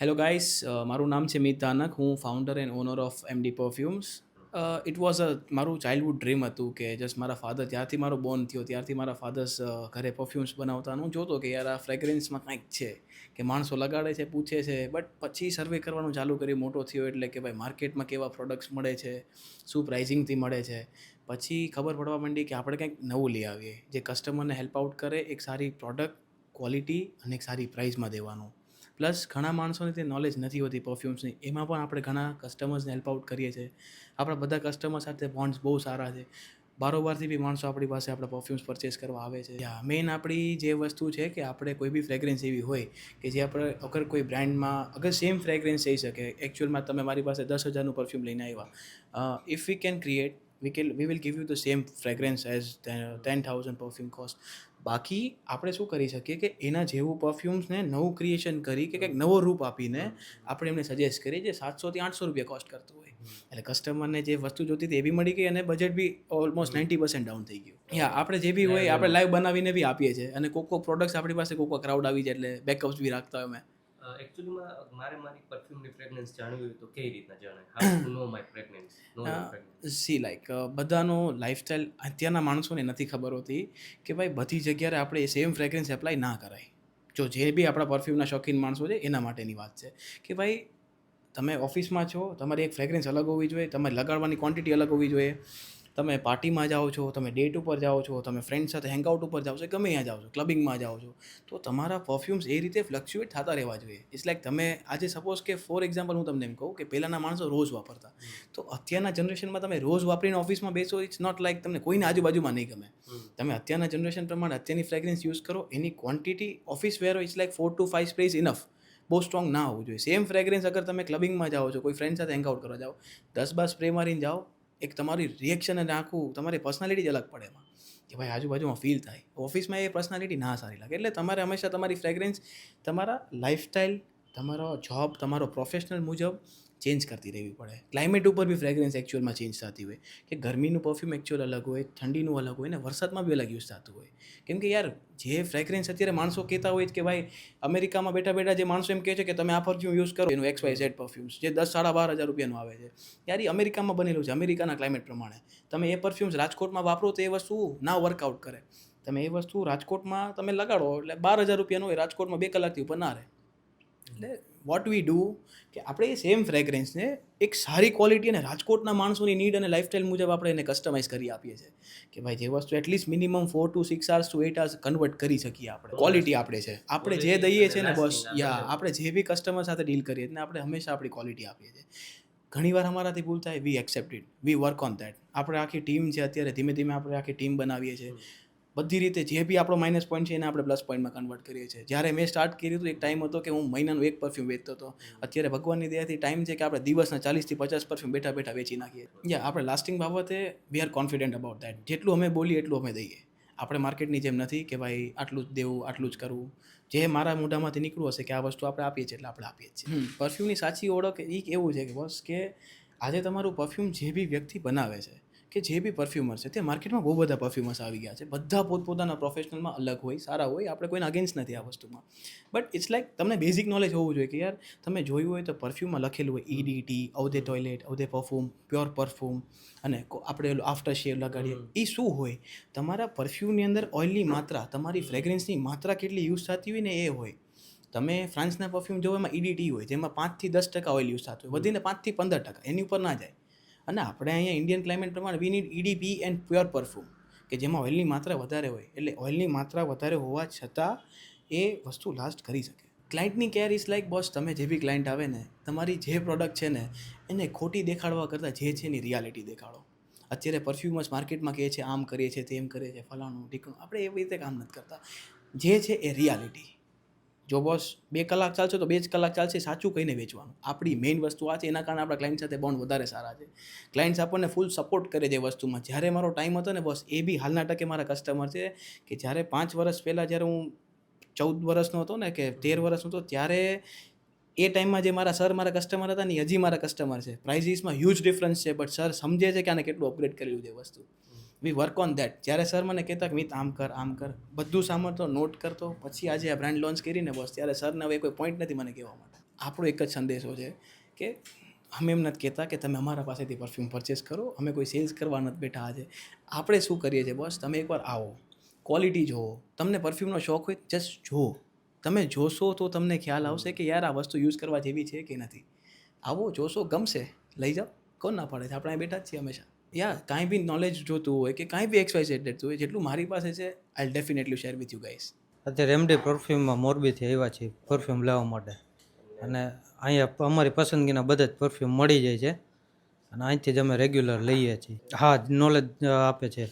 Hello guys મારું નામ છે મિત તાનક. હું founder and owner of MD perfumes it was a મારું ચાઇલ્ડહુડ ડ્રીમ હતું કે જસ્ટ મારા ફાધર ત્યારથી મારો બોર્ન થયો. ત્યારથી મારા ફાધર્સ ઘરે પરફ્યુમ્સ બનાવતા હું જોતો કે યાર, આ ફ્રેગરન્સમાં કાંઈક છે કે માણસો લગાડે છે, પૂછે છે. બટ પછી સર્વે કરવાનું ચાલુ કરી મોટો થયો એટલે કે ભાઈ માર્કેટમાં કેવા પ્રોડક્ટ્સ મળે છે, શું પ્રાઇઝિંગથી મળે છે. પછી ખબર પડવા માંડી કે આપણે કંઈક નવું લઈ આવીએ. જે કસ્ટમરને હેલ્પ આઉટ કરે, એક સારી પ્રોડક્ટ ક્વોલિટી અને એક સારી પ્રાઇસમાં દેવાનું. પ્લસ ઘણા માણસોને તે નોલેજ નથી હોતી પરફ્યુમ્સની એમાં પણ આપણે ઘણા કસ્ટમર્સને હેલ્પ આઉટ કરીએ છીએ. આપણા બધા કસ્ટમર સાથે બોન્ડ્સ બહુ સારા છે. બારોબારથી બી માણસો આપણી પાસે આપણા પરફ્યુમ્સ પરચેસ કરવા આવે છે. મેઇન આપણી જે વસ્તુ છે કે આપણે કોઈ બી ફ્રેગ્રન્સ એવી હોય કે જે આપણે અગર કોઈ બ્રાન્ડમાં અગર સેમ ફ્રેગ્રન્સ થઈ શકે એકચ્યુઅલમાં તમે મારી પાસે દસ હજારનું પરફ્યુમ લઈને આવ્યા. If we can create we can we will give you the same fragrance as ten thousand perfume cost બાકી આપણે શું કરી શકીએ કે એના જેવું પરફ્યુમ્સને નવું ક્રિએશન કરી કે કંઈક નવો રૂપ આપીને આપણે એમને સજેસ્ટ કરીએ જે સાતસોથી આઠસો રૂપિયા કોસ્ટ કરતું હોય. એટલે કસ્ટમરને જે વસ્તુ જોતી હતી એ બી મળી ગઈ અને બજેટ બી ઓલમોસ્ટ નાઇન્ટી પર્સન્ટ ડાઉન થઈ ગયું. યા આપણે જે બી હોય આપણે લાઈવ બનાવીને બી આપીએ છીએ અને કોક કોક પ્રોડક્ટ્સ આપણી પાસે કોક ક્રાઉડ આવી જાય એટલે બેકઅપ્સ બી રાખતા હોય અમે. એકચ્યુઅલીમાં મારે મારી પરફ્યુમની પ્રેગ્નન્સ જાણવી હોય તો કઈ રીતના જણાય how to know my fragrance no see like બધાનો લાઈફસ્ટાઈલ અત્યારના માણસોને નથી ખબર હોતી કે ભાઈ બધી જગ્યાએ આપણે સેમ ફ્રેગ્રન્સ એપ્લાય ના કરાય. જો જે બી આપણા પરફ્યુમના શોખીન માણસો છે એના માટેની વાત છે. કે ભાઈ તમે ઓફિસમાં છો તમારી એક ફ્રેગ્રન્સ અલગ હોવી જોઈએ તમારે લગાડવાની ક્વોન્ટિટી અલગ હોવી જોઈએ. તમે પાર્ટીમાં જાઓ છો તમે ડેટ ઉપર જાઓ છો તમે ફ્રેન્ડ સાથે હેંગઆઉટ ઉપર જાઓ છો ગમે ત્યાં જાઓ છો ક્લબિંગમાં જાઓ છો તો તમારા પરફ્યુમ્સ એ રીતે ફ્લક્ચ્યુએટ થતા રહેવા જોઈએ. ઇટ્સ લાઈક તમે આજે સપોઝ કે ફોર એક્ઝામ્પલ હું તમને એમ કહું કે પહેલાંના માણસો રોજ વાપરતા. તો અત્યારના જનરેશનમાં તમે રોજ વાપરીને ઓફિસમાં બેસો ઇટ્સ નોટ લાઈક તમને કોઈને આજુબાજુમાં નહીં ગમે. તમે અત્યારના જનરેશન પ્રમાણે અત્યારની ફ્રેગ્રન્સ યુઝ કરો એની quantity office wear it's like four to five sprays enough બહુ સ્ટ્રોંગ ના હોવું જોઈએ. સેમ ફ્રેગ્રન્સ અગર તમે ક્લબિંગમાં જાઓ છો કોઈ ફ્રેન્ડ સાથે હેંગઆઉટ કરવા જાઓ દસ બાર સ્પ્રે મારીને જાઓ એક તમારી રિએક્શન અને આખું, તમારી પર્સનાલિટી જ અલગ પડે એમાં. કે ભાઈ, આજુબાજુમાં ફીલ થાય. ઓફિસમાં એ પર્સનાલિટી ના સારી લાગે. એટલે તમારે હંમેશા તમારી ફ્રેગરન્સ તમારા લાઈફસ્ટાઈલ તમારો જોબ તમારો પ્રોફેશનલ મુજબ ચેન્જ કરતી રહેવી પડે. ક્લાઇમેટ ઉપર બી ફ્રેગ્રન્સ એકચ્યુઅલમાં ચેન્જ થતી હોય. કે ગરમીનું પરફ્યુમ એકચ્યુઅલ અલગ હોય, ઠંડીનું અલગ હોય ને વરસાદમાં બી અલગ યુઝ થતું હોય. કેમ કે યાર, જે ફ્રેગ્રન્સ અત્યારે માણસો કહેતા હોય કે ભાઈ, અમેરિકામાં બેઠા બેઠા જે માણસો એમ કહે છે કે તમે આ પરફ્યુમ યુઝ કરો, એનું એક્સ વાય ઝેડ પરફ્યુમ્સ જે દસ સાડા બાર હજાર રૂપિયાનું આવે છે. યાર અમેરિકામાં બનેલું છે, અમેરિકાના ક્લાઇમેટ પ્રમાણે. તમે એ પરફ્યુમ્સ રાજકોટમાં વાપરો તો એ વસ્તુ ના વર્કઆઉટ કરે. તમે એ વસ્તુ રાજકોટમાં તમે લગાડો એટલે બાર હજાર રૂપિયાનું હોય રાજકોટમાં બે કલાકથી ઉપર ના રહે. એટલે વોટ વી ડુ કે આપણે એ સેમ ફ્રેગરન્સને એક સારી ક્વોલિટી અને રાજકોટના માણસોની નીડ અને લાઇફસ્ટાઈલ મુજબ આપણે એને કસ્ટમાઇઝ કરી આપીએ છીએ. કે ભાઈ જે વસ્તુ at least minimum four to six hours to eight hours convert કરી શકીએ આપણે. ક્વોલિટી આપણે છે. આપણે જે દઈએ છીએ ને બસ યા આપણે જે બી કસ્ટમર સાથે ડીલ કરીએ ને આપણે હંમેશા આપણી ક્વોલિટી આપીએ છીએ. ઘણીવાર અમારાથી ભૂલ થાય we accepted we work on that આપણે આખી ટીમ છે અત્યારે ધીમે ધીમે આપણે આખી ટીમ બનાવીએ છીએ. બધી રીતે જે બી આપણો માઇનસ પોઈન્ટ છે એને આપણે પ્લસ પોઈન્ટમાં કન્વર્ટ કરીએ છીએ. જ્યારે મેં સ્ટાર્ટ કર્યું હતું એક ટાઈમ હતો કે હું મહિનાનું એક પરફ્યુમ વેચતો હતો. અત્યારે ભગવાનની દયાથી ટાઈમ છે કે આપણે દિવસના ચાલીસથી પચાસ પરફ્યુમ બેઠા બેઠા વેચી નાખીએ. યા આપણે લાસ્ટિંગ બાબતે we are confident about that જેટલું અમે બોલીએ એટલું અમે દઈએ. આપણે માર્કેટની જેમ નથી કે ભાઈ આટલું જ દેવું આટલું જ કરવું. જે મારા મોઢામાંથી નીકળવું હશે કે આ વસ્તુ આપણે આપીએ છીએ એટલે આપણે આપીએ છીએ. પરફ્યુમની સાચી ઓળખ એ એવું છે કે બસ કે આજે તમારું પરફ્યુમ જે બી વ્યક્તિ બનાવે છે કે જે બી પરફ્યુમર છે તે માર્કેટમાં બહુ બધા પરફ્યુમર્સ આવી ગયા છે. બધા પોતપોતાના પ્રોફેશનલમાં અલગ હોય સારા હોય આપણે કોઈને અગેન્સ્ટ નથી આ વસ્તુમાં. બટ ઇટ્સ લાઈક તમને બેઝિક નોલેજ હોવું જોઈએ કે યાર તમે જોયું હોય તો પરફ્યુમમાં લખેલું હોય EDT eau de toilet eau de perfume pure perfume અને આપણે આફ્ટર શેવ લગાડીએ. એ શું હોય? તમારા પરફ્યુમની અંદર ઓઇલની માત્રા તમારી ફ્રેગ્રન્સની માત્રા કેટલી યુઝ થતી હોય ને એ હોય. તમે ફ્રાન્સના પરફ્યુમ જોવો એમાં ઈડીટી હોય જેમાં પાંચથી દસ ટકા ઓઇલ યુઝ થતું હોય. વધીને પાંચથી પંદર ટકા એની ઉપર ના જાય. અને આપણે અહીંયા ઇન્ડિયન ક્લાઇમેટ પ્રમાણે we need EDP and pure perfume કે જેમાં ઓઇલની માત્રા વધારે હોય. એટલે ઓઇલની માત્રા વધારે હોવા છતાં એ વસ્તુ લાસ્ટ કરી શકે. ક્લાયન્ટની કેર ઇઝ લાઈક બોસ, તમે જે બી ક્લાયન્ટ આવે ને, તમારી જે પ્રોડક્ટ છે ને, એને ખોટી દેખાડવા કરતાં જે છે એની રિયાલિટી દેખાડો. અત્યારે પરફ્યુમર્સ માર્કેટમાં કહે છે, આમ કરીએ છીએ, તેમ કરીએ છીએ, ફલાણું, ઢીકણું. આપણે એવી રીતે કામ નથી કરતા. જે છે એ રિયાલિટી જો બોસ બે કલાક ચાલશે તો બે જ કલાક ચાલશે સાચું કહીને વેચવાનું. આપણી મેઇન વસ્તુ આ છે, એના કારણે આપણા ક્લાયન્ટ સાથે બોન્ડ વધારે સારા છે. ક્લાયન્ટ્સ આપણને ફૂલ સપોર્ટ કરે છે વસ્તુમાં. જ્યારે મારો ટાઈમ હતો ને બોસ એ બી હાલના ટકે મારા કસ્ટમર છે કે જ્યારે પાંચ વર્ષ પહેલાં જ્યારે હું ચૌદ વર્ષનો હતો ને કે તેર વર્ષનો હતો, ત્યારે એ ટાઈમમાં જે મારા સર મારા કસ્ટમર હતા ને હજી મારા કસ્ટમર છે. પ્રાઇઝીસમાં હ્યુજ ડિફરન્સ છે બટ સર સમજે છે કે આને કેટલું અપગ્રેડ કરેલું છે વસ્તુ. વી વર્ક ઓન દેટ જ્યારે સર મને કહેતા કે, મિત, આમ કર આમ કર. બધું સાંભળતો નોટ કરતો. પછી આજે આ બ્રાન્ડ લોન્ચ કરીને બસ, ત્યારે સરને હવે કોઈ પોઈન્ટ નથી મને કહેવા માટે. આપણો એક જ સંદેશો છે કે, અમે એમ નથી કહેતા કે તમે અમારા પાસેથી પરફ્યુમ પરચેસ કરો. અમે કોઈ સેલ્સ કરવા નથી બેઠા આજે. આપણે શું કરીએ છીએ બસ, તમે એકવાર આવો. ક્વોલિટી જુઓ તમને પરફ્યુમનો શોખ હોય જસ્ટ જુઓ. તમે જોશો તો તમને ખ્યાલ આવશે કે યાર આ વસ્તુ યુઝ કરવા જેવી છે કે નથી. આવો, જોશો, ગમશે. લઈ જાઓ. કોણ ના પાડે છે? આપણે બેઠા જ છીએ હંમેશા. યા કાંઈ બી નોલેજ જોતું હોય કે કાંઈ બી એક્સવાઇઝ જોતું હોય, જેટલું મારી પાસે છે I definitely share with you guys અત્યારે એમડી પરફ્યુમમાં મોરબીથી આવ્યા છે પરફ્યુમ લેવા માટે. અને અહીંયા અમારી પસંદગીના બધા જ પરફ્યુમ મળી જાય છે. અને અહીંથી જ અમે રેગ્યુલર લઈએ છીએ. હા નોલેજ આપે છે.